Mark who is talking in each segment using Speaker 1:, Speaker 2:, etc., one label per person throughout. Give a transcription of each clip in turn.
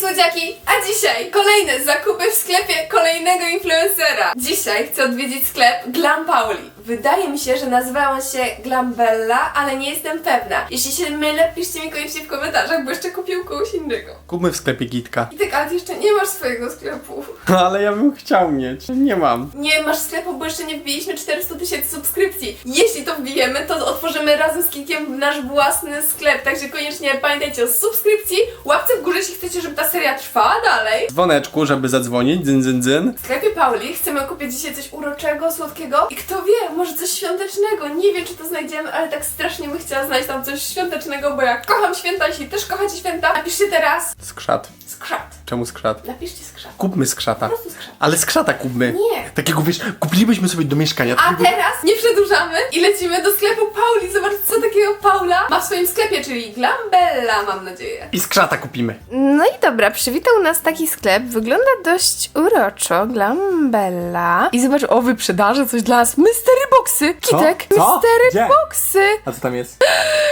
Speaker 1: Słodziaki! A dzisiaj kolejne zakupy w sklepie kolejnego influencera. Dzisiaj chcę odwiedzić sklep Glam Pauli. Wydaje mi się, że nazywa on się Glambella, ale nie jestem pewna. Jeśli się mylę, piszcie mi koniecznie w komentarzach, bo jeszcze kupił kogoś innego.
Speaker 2: Kupmy w sklepie Gitka.
Speaker 1: I tak, ale ty jeszcze nie masz swojego sklepu.
Speaker 2: Ale ja bym chciał mieć. Nie mam.
Speaker 1: Nie masz sklepu, bo jeszcze nie wbiliśmy 400 tysięcy subskrypcji. Jeśli to wbijemy, to otworzymy razem z Kikiem nasz własny sklep. Także koniecznie pamiętajcie o subskrypcji, łapce w górze, jeśli chcecie, żeby ta seria trwała dalej.
Speaker 2: Dzwoneczku, żeby zadzwonić, dzyn, dzyn, dzyn.
Speaker 1: W sklepie Pauli chcemy kupić dzisiaj coś uroczego, słodkiego i kto wie, może coś świątecznego. Nie wiem, czy to znajdziemy, ale tak strasznie bym chciała znaleźć tam coś świątecznego, bo ja kocham święta, jeśli też kochacie święta, napiszcie teraz
Speaker 2: Skrzat.
Speaker 1: skrzat.
Speaker 2: Czemu skrzat?
Speaker 1: Napiszcie skrzat.
Speaker 2: Kupmy skrzata.
Speaker 1: Po prostu skrzat.
Speaker 2: Ale skrzata kupmy.
Speaker 1: Nie.
Speaker 2: Takiego wiesz, kupilibyśmy sobie do mieszkania.
Speaker 1: A
Speaker 2: takiego-
Speaker 1: teraz nie przedłużamy i lecimy do sklepu Pauli. Zobaczcie, co takiego Paula ma w swoim sklepie, czyli Glambella, mam nadzieję.
Speaker 2: I skrzata kupimy.
Speaker 1: No i dobra, przywitał nas taki sklep. Wygląda dość uroczo. Glambella. I zobacz, o wyprzedaży coś dla nas. Mystery boxy! Kitek!
Speaker 3: Co?
Speaker 1: Mystery
Speaker 3: Gdzie?
Speaker 1: boxy!
Speaker 3: A co tam jest?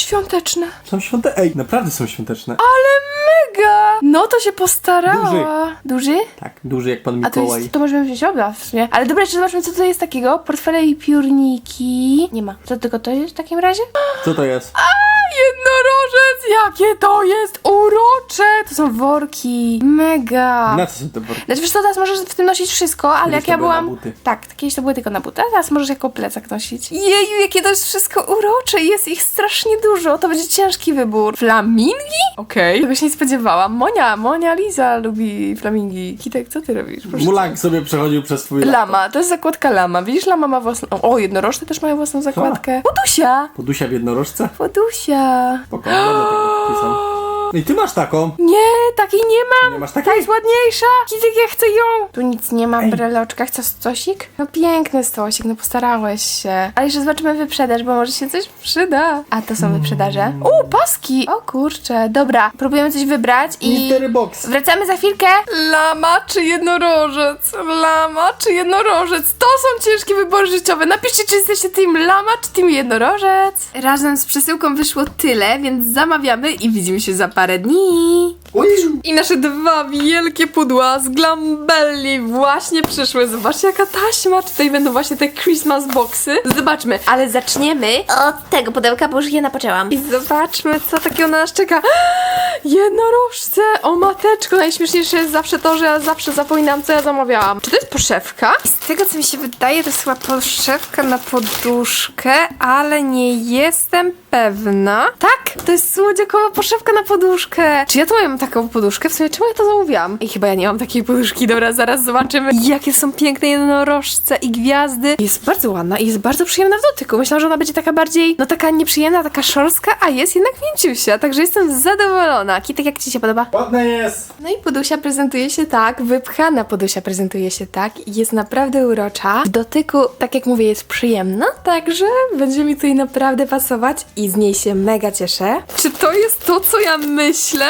Speaker 1: Świąteczne.
Speaker 3: Są świąte... Ej, naprawdę są świąteczne.
Speaker 1: Ale mega! No to się postarała. Duży?
Speaker 3: Tak, duży jak pan
Speaker 1: A to
Speaker 3: Mikołaj.
Speaker 1: jest, to możemy wziąć oba w sumie. Ale dobra, jeszcze zobaczmy, co to jest takiego. Portfele i piórniki. Nie ma. Co tylko to jest w takim razie?
Speaker 3: Co to jest?
Speaker 1: Jednorożec! Jakie to jest urocze! To są worki. Mega.
Speaker 3: Na co są te worki?
Speaker 1: Znaczy wiesz co, teraz możesz w tym nosić wszystko, ale
Speaker 3: Kiedyś
Speaker 1: jak
Speaker 3: to
Speaker 1: ja
Speaker 3: były na
Speaker 1: byłam...
Speaker 3: buty.
Speaker 1: Tak, kiedyś to były tylko na buty, a teraz możesz jako plecak nosić. Jeju, jakie to jest wszystko urocze! Jest ich strasznie dużo, to będzie ciężki wybór. Flamingi? Okej. Tego się nie spodziewałam. Monia, Monia Liza lubi flamingi. Kitek, co ty robisz? Proszę cię.
Speaker 3: Mulank sobie przechodził przez swój
Speaker 1: Lama, to jest zakładka lama. Widzisz, lama ma własną... O, jednorożce też mają własną zakładkę. Podusia!
Speaker 3: Podusia w jednorożce?
Speaker 1: Podusia!
Speaker 3: Spoko, będę tego wpisał. No i ty masz taką.
Speaker 1: Nie, takiej nie mam!
Speaker 3: Nie masz
Speaker 1: Ta
Speaker 3: takiej?
Speaker 1: jest ładniejsza! Kitek, ja chcę ją! Tu nic nie ma w
Speaker 3: Ej.
Speaker 1: breloczkach. Chcesz stosik? No piękny stosik, no postarałeś się. Ale jeszcze zobaczymy wyprzedaż, bo może się coś przyda. A to są wyprzedaże. U, paski! O kurczę, dobra. Próbujemy coś wybrać i...
Speaker 3: Mystery box.
Speaker 1: Wracamy za chwilkę. Lama czy jednorożec? Lama czy jednorożec? To są ciężkie wybory życiowe. Napiszcie, czy jesteście team lama, czy team jednorożec. Razem z przesyłką wyszło tyle, więc zamawiamy i widzimy się za parę parę
Speaker 3: dni.
Speaker 1: I nasze dwa wielkie pudła z Glambelli właśnie przyszły. Zobaczcie jaka taśma. Tutaj będą właśnie te Christmas boxy. Zobaczmy, ale zaczniemy od tego pudełka, bo już je napoczęłam. I zobaczmy, co takiego na nas czeka. Jednorożce! O mateczko, najśmieszniejsze jest zawsze to, że ja zawsze zapominam, co ja zamawiałam. Czy to jest poszewka? Z tego, co mi się wydaje, to jest chyba poszewka na poduszkę, ale nie jestem pewna. Tak, to jest słodziakowa poszewka na poduszkę. Czy ja tu mam taką poduszkę? W sumie czemu ja to zamówiłam? I chyba ja nie mam takiej poduszki. Dobra, zaraz zobaczymy, jakie są piękne jednorożce i gwiazdy. Jest bardzo ładna i jest bardzo przyjemna w dotyku. Myślałam, że ona będzie taka bardziej, no taka nieprzyjemna, taka szorska, a jest jednak mięciusia, także jestem zadowolona. Kitek, jak ci się podoba?
Speaker 3: Ładne jest.
Speaker 1: No i podusia prezentuje się tak, wypchana podusia prezentuje się tak jest naprawdę urocza. W dotyku, tak jak mówię, jest przyjemna, także będzie mi tutaj naprawdę pasować i z niej się mega cieszę. Czy to jest to, co ja myślę?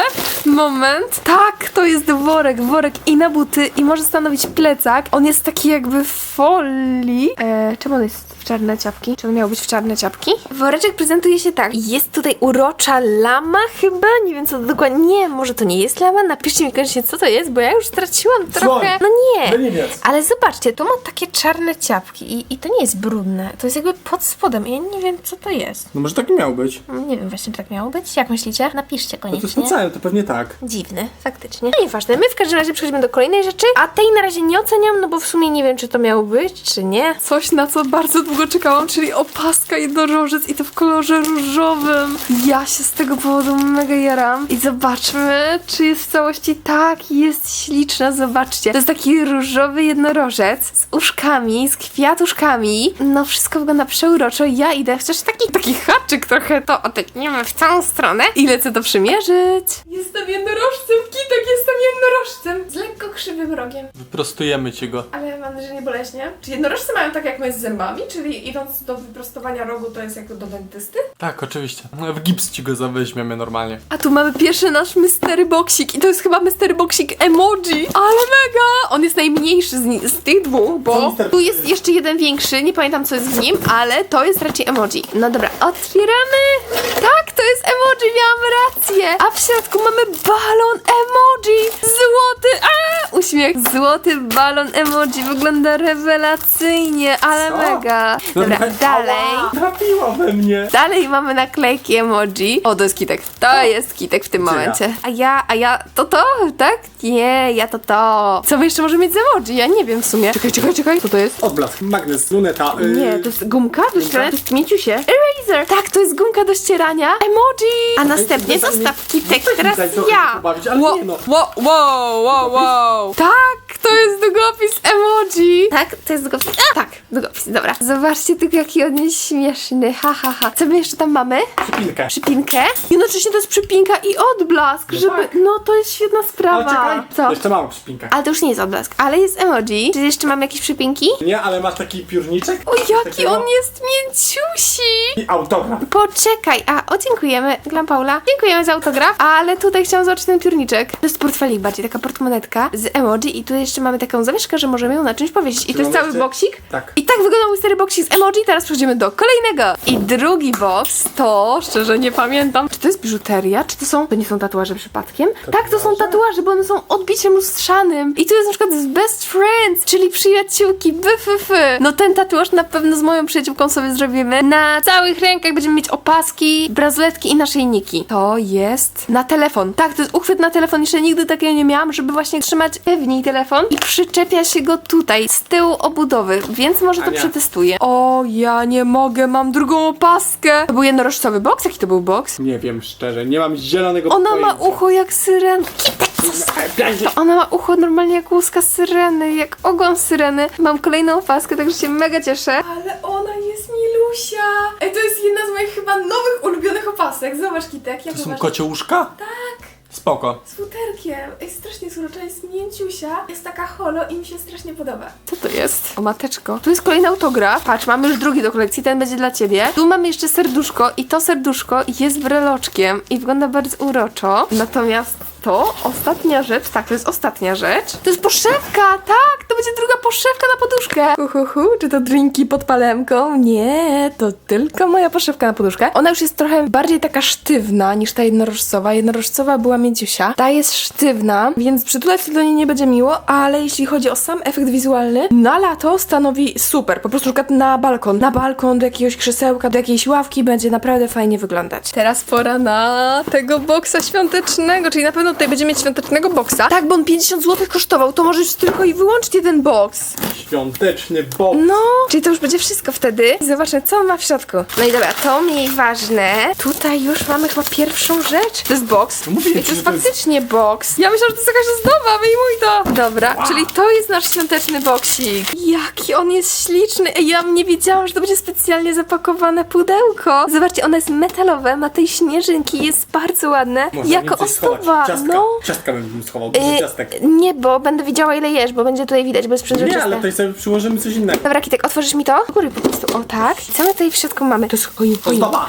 Speaker 1: Moment. Tak, to jest worek, worek i na buty i może stanowić plecak. On jest taki jakby w folii. Eee, czemu on jest w czarne ciapki? Czy on miał być w czarne ciapki? Woreczek prezentuje się tak. Jest tutaj urocza lama chyba? Nie wiem co to dokładnie. Nie, może to nie jest lama? Napiszcie mi koniecznie co to jest, bo ja już straciłam trochę. No nie.
Speaker 3: Leniwiec.
Speaker 1: Ale zobaczcie, tu ma takie czarne ciapki i, i to nie jest brudne. To jest jakby pod spodem. Ja nie wiem co to jest.
Speaker 3: No może taki miał być.
Speaker 1: Nie wiem właśnie, czy tak miało być. Jak myślicie? Napiszcie
Speaker 3: No to jest
Speaker 1: koniecznie.
Speaker 3: na całym, to pewnie tak.
Speaker 1: Dziwny, faktycznie. No nieważne, my w każdym razie przechodzimy do kolejnej rzeczy, a tej na razie nie oceniam, no bo w sumie nie wiem, czy to miało być, czy nie. Coś, na co bardzo długo czekałam, czyli opaska jednorożec i to w kolorze różowym. Ja się z tego powodu mega jaram. I zobaczmy, czy jest w całości tak, jest śliczna, zobaczcie. To jest taki różowy jednorożec z uszkami, z kwiatuszkami. No wszystko wygląda przeuroczo. Ja idę, chociaż taki, taki haczyk trochę to otekniemy w całą stronę i lecę to przymierzyć. Jestem jednorożcem, Kitek, jestem jednorożcem. Z lekko krzywym rogiem.
Speaker 2: Wyprostujemy ci go.
Speaker 1: Ale że nie boleśnie. Czy jednorożce mają tak jak my z zębami? Czyli idąc do wyprostowania rogu to jest jak do dentysty?
Speaker 2: Tak, oczywiście. W gips ci go zaweźmiemy normalnie.
Speaker 1: A tu mamy pierwszy nasz mystery boxik i to jest chyba mystery boxik emoji. Ale mega! On jest najmniejszy z, ni- z tych dwóch, bo tu jest jeszcze jeden większy, nie pamiętam co jest w nim, ale to jest raczej emoji. No dobra, otwieramy. Tak, to jest emoji, miałam rację. A w środku mamy balon emoji uśmiech. Złoty balon emoji wygląda rewelacyjnie, ale
Speaker 3: Co?
Speaker 1: mega. Dobra, dalej.
Speaker 3: Ała, Trafiła we mnie.
Speaker 1: Dalej mamy naklejki emoji. O, to jest kitek. To jest kitek w tym
Speaker 3: Gdzie ja?
Speaker 1: momencie. A ja, a ja, to to, tak? Nie, ja to to. Co my jeszcze możemy mieć z emoji? Ja nie wiem w sumie. Czekaj, czekaj, czekaj. Co to jest?
Speaker 3: Odblask, magnes, luneta. Yy,
Speaker 1: Nie, to jest gumka do ścierania? To jest mięciusie. Eraser! Tak, to jest gumka do ścierania. Emoji! A następnie zostaw kitek, teraz ja.
Speaker 3: pobawić, ale
Speaker 1: Wo-
Speaker 3: no.
Speaker 1: wo- Wow, wow, wow. Tak, to jest długopis emoji. Tak, to jest długopis. A, tak, długopis, dobra. Zobaczcie tylko, jaki on jest śmieszny. Ha, ha, ha. Co my jeszcze tam mamy?
Speaker 3: Przypinkę.
Speaker 1: Przypinkę. Jednocześnie to jest przypinka i odblask, żeby...
Speaker 3: tak.
Speaker 1: No, to jest świetna
Speaker 3: Ale
Speaker 1: sprawa.
Speaker 3: czekaj,
Speaker 1: Co?
Speaker 3: jeszcze mam przypinkę.
Speaker 1: Ale to już nie jest odblask, ale jest emoji. Czy jeszcze mam jakieś przypinki?
Speaker 3: Nie, ale masz taki piórniczek.
Speaker 1: O, jaki
Speaker 3: Takiego-
Speaker 1: on jest mięciusi!
Speaker 3: I autograf.
Speaker 1: Poczekaj, a o dziękujemy, Glam Paula. Dziękujemy za autograf, ale tutaj chciałam zobaczyć ten piórniczek. To jest portfelik bardziej, taka portmonetka z emoji i tu jeszcze mamy taką zawieszkę, że możemy ją na czymś powiesić. I to jest cały boksik.
Speaker 3: Tak.
Speaker 1: I tak wyglądał mój stary boksik z emoji, teraz przechodzimy do kolejnego. I drugi boks to, szczerze nie pamiętam, czy to jest biżuteria, czy to są, to nie są tatuaże przypadkiem? Tak, to są tatuaże, bo one są odbiciem lustrzanym. I tu jest na przykład z best friends, czyli przyjaciółki, byfyfy. No ten tatuaż na pewno z moją przyjaciółką sobie zrobimy. Na całych rękach będziemy mieć opaski, brazyletki i naszyjniki. To jest na telefon. Tak, to jest uchwyt na telefon. Jeszcze nigdy takiego nie miałam, żeby właśnie trzymać pewniej telefon i przyczepia się go tutaj, z tyłu obudowy, więc może to
Speaker 3: Ania.
Speaker 1: przetestuję. O, ja nie mogę, mam drugą opaskę. To był jednorożcowy boks? Jaki to był boks?
Speaker 3: Nie wiem szczerze, nie mam zielonego
Speaker 1: Ona ma
Speaker 3: pojęcia.
Speaker 1: ucho jak syrena.
Speaker 3: Pięknie.
Speaker 1: Ona ma ucho normalnie jak łuska syreny, jak ogon syreny. Mam kolejną opaskę, także się mega cieszę. Ale milusia. Ej, to jest jedna z moich chyba nowych ulubionych opasek. Zobacz, Kitek, jak
Speaker 2: To są kocie łóżka?
Speaker 1: Tak,
Speaker 2: Spoko.
Speaker 1: z futerkiem. Ej, strasznie jest urocza, jest mięciusia. Jest taka holo i mi się strasznie podoba. Co to jest? O mateczko. Tu jest kolejny autograf. Patrz, mamy już drugi do kolekcji, ten będzie dla ciebie. Tu mamy jeszcze serduszko i to serduszko jest breloczkiem i wygląda bardzo uroczo. Natomiast to ostatnia rzecz, tak, to jest ostatnia rzecz. To jest poszewka, tak, to będzie druga poszewka na poduszkę. Hu, hu, hu. Czy to drinki pod palemką? Nie, to tylko moja poszewka na poduszkę. Ona już jest trochę bardziej taka sztywna niż ta jednorożcowa. Jednorożcowa była mięciusia. Ta jest sztywna, więc przytulać się do niej nie będzie miło, ale jeśli chodzi o sam efekt wizualny, na lato stanowi super. Po prostu na przykład na balkon. Na balkon, do jakiegoś krzesełka, do jakiejś ławki będzie naprawdę fajnie wyglądać. Teraz pora na tego boksa świątecznego, czyli na pewno tutaj będziemy mieć świątecznego boksa. Tak, bo on 50 zł kosztował, to może już tylko i wyłącznie ten boks.
Speaker 3: Świąteczny box.
Speaker 1: No, czyli to już będzie wszystko wtedy. I zobaczmy, co on ma w środku. No i dobra, to mniej ważne. Tutaj już mamy chyba pierwszą rzecz. To jest box.
Speaker 3: mówię
Speaker 1: I
Speaker 3: ci,
Speaker 1: to jest
Speaker 3: że to jest-
Speaker 1: faktycznie box. Ja myślałam, że to jest jakaś ozdoba, wyjmuj. Dobra, czyli to jest nasz świąteczny boksik. Jaki on jest śliczny. Ej, ja nie wiedziałam, że to będzie specjalnie zapakowane pudełko. Zobaczcie, ono jest metalowe, ma tej śnieżynki, jest bardzo ładne.
Speaker 3: Można
Speaker 1: jako
Speaker 3: coś schować.
Speaker 1: ozdoba.
Speaker 3: Ciastka.
Speaker 1: No.
Speaker 3: Ciastka bym schował, dużo
Speaker 1: Y,
Speaker 3: ciastek.
Speaker 1: nie, bo będę widziała ile jesz, bo będzie tutaj widać, bo jest
Speaker 3: Nie,
Speaker 1: przezroczyste.
Speaker 3: ale tutaj sobie przyłożymy coś innego.
Speaker 1: Dobra, Kitek, otworzysz mi to? Do góry po prostu, o tak. I co my tutaj w środku mamy? To jest choinka.
Speaker 3: Ozdoba.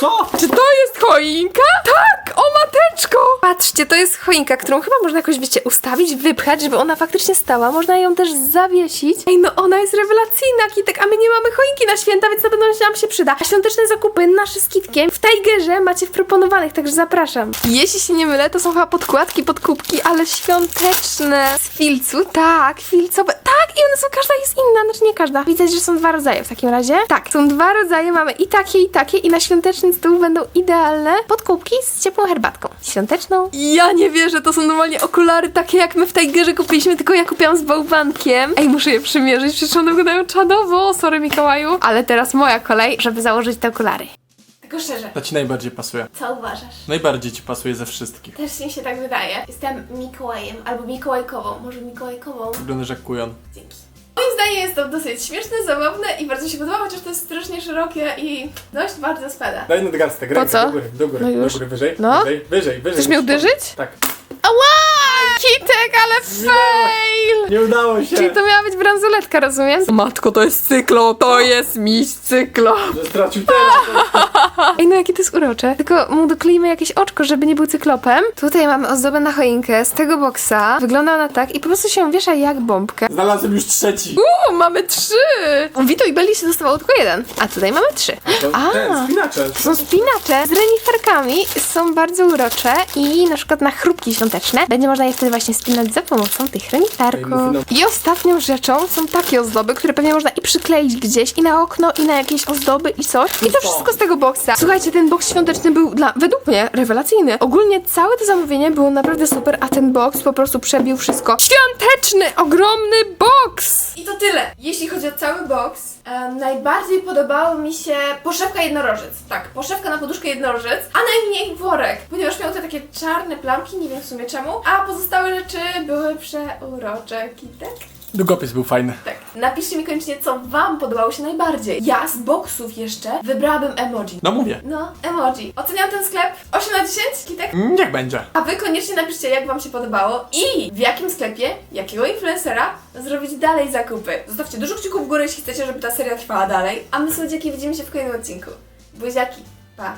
Speaker 3: Co?
Speaker 1: Czy to jest choinka? Tak! O mateczko! Patrzcie, to jest choinka, którą chyba można jakoś, wiecie, ustawić, wypchać, żeby ona faktycznie stała. Można ją też zawiesić. Ej, no ona jest rewelacyjna, Kitek, a my nie mamy choinki na święta, więc na pewno nam się przyda. A świąteczne zakupy nasze z Kitkiem w Tigerze macie w proponowanych, także zapraszam. Jeśli się nie mylę, to są chyba podkładki pod kubki, ale świąteczne. Z filcu? Tak, filcowe. Tak, i one są, każda jest inna, znaczy nie każda. Widać, że są dwa rodzaje w takim razie. Tak, są dwa rodzaje, mamy i takie, i takie, i na świąteczny stół będą idealne podkubki z ciepłą herbatką. Świąteczną. Ja nie wierzę, to są normalnie okulary takie, jak my w Tigerze kupiliśmy, tylko ja kupiłam z bałwankiem. Ej, muszę je przymierzyć, przecież one wyglądają czadowo, sorry Mikołaju. Ale teraz moja kolej, żeby założyć te okulary. Tylko szczerze,
Speaker 2: To ci najbardziej pasuje.
Speaker 1: co uważasz?
Speaker 2: Najbardziej ci pasuje ze wszystkich.
Speaker 1: Też mi się tak wydaje. Jestem Mikołajem albo Mikołajkową, może Mikołajkową.
Speaker 2: Wyglądasz jak kujon.
Speaker 1: Dzięki. Moim zdaniem jest to dosyć śmieszne, zabawne i bardzo mi się podoba, chociaż to jest strasznie szerokie i dość bardzo spada.
Speaker 3: Daj nadgarstek,
Speaker 1: Po
Speaker 3: rękę
Speaker 1: co?
Speaker 3: do góry, do góry,
Speaker 1: No już.
Speaker 3: do góry, wyżej,
Speaker 1: No.
Speaker 3: wyżej, wyżej, wyżej.
Speaker 1: Chcesz mnie uderzyć?
Speaker 3: Tak.
Speaker 1: Ała! Kitek, ale fail!
Speaker 3: Nie udało się.
Speaker 1: Czyli to miała być bransoletka, rozumiem? Matko, to jest cyklo, to jest miś cyklo.
Speaker 3: Że stracił teraz.
Speaker 1: Ej, no jakie to jest urocze. Tylko mu dokleimy jakieś oczko, żeby nie był cyklopem. Tutaj mamy ozdobę na choinkę z tego boksa. Wygląda ona tak i po prostu się wiesza jak bombkę.
Speaker 3: Znalazłem już trzeci.
Speaker 1: Uuu, mamy trzy! U Vito i Belli się dostawało tylko jeden, a tutaj mamy trzy.
Speaker 3: To
Speaker 1: A.
Speaker 3: ten, spinacze.
Speaker 1: Są spinacze z reniferkami, są bardzo urocze i na przykład na chrupki świąteczne będzie można je wtedy właśnie spinać za pomocą tych reniferków. I ostatnią rzeczą są takie ozdoby, które pewnie można i przykleić gdzieś, i na okno, i na jakieś ozdoby, i coś. I to wszystko z tego boksa. Słuchajcie, ten boks świąteczny był dla, według mnie, rewelacyjny. Ogólnie całe to zamówienie było naprawdę super, a ten boks po prostu przebił wszystko. Świąteczny, ogromny boks! I to tyle. Jeśli chodzi o cały boks, em, najbardziej podobało mi się poszewka jednorożec. Tak, poszewka na poduszkę jednorożec, a najmniej worek, ponieważ miał te takie czarne plamki, nie wiem w sumie czemu, a pozostałe rzeczy były przeurocze. Kitek?
Speaker 2: Długopis był fajny.
Speaker 1: Tak. Napiszcie mi koniecznie, co Wam podobało się najbardziej. Ja z boksów jeszcze wybrałabym emoji.
Speaker 2: No mówię.
Speaker 1: No, emoji. Oceniam ten sklep 8 na 10, Kitek?
Speaker 2: Niech będzie.
Speaker 1: A Wy koniecznie napiszcie, jak Wam się podobało i w jakim sklepie, jakiego influencera zrobić dalej zakupy. Zostawcie dużo kciuków w górę, jeśli chcecie, żeby ta seria trwała dalej. A my, słodziaki, widzimy się w kolejnym odcinku. Buziaki. Pa.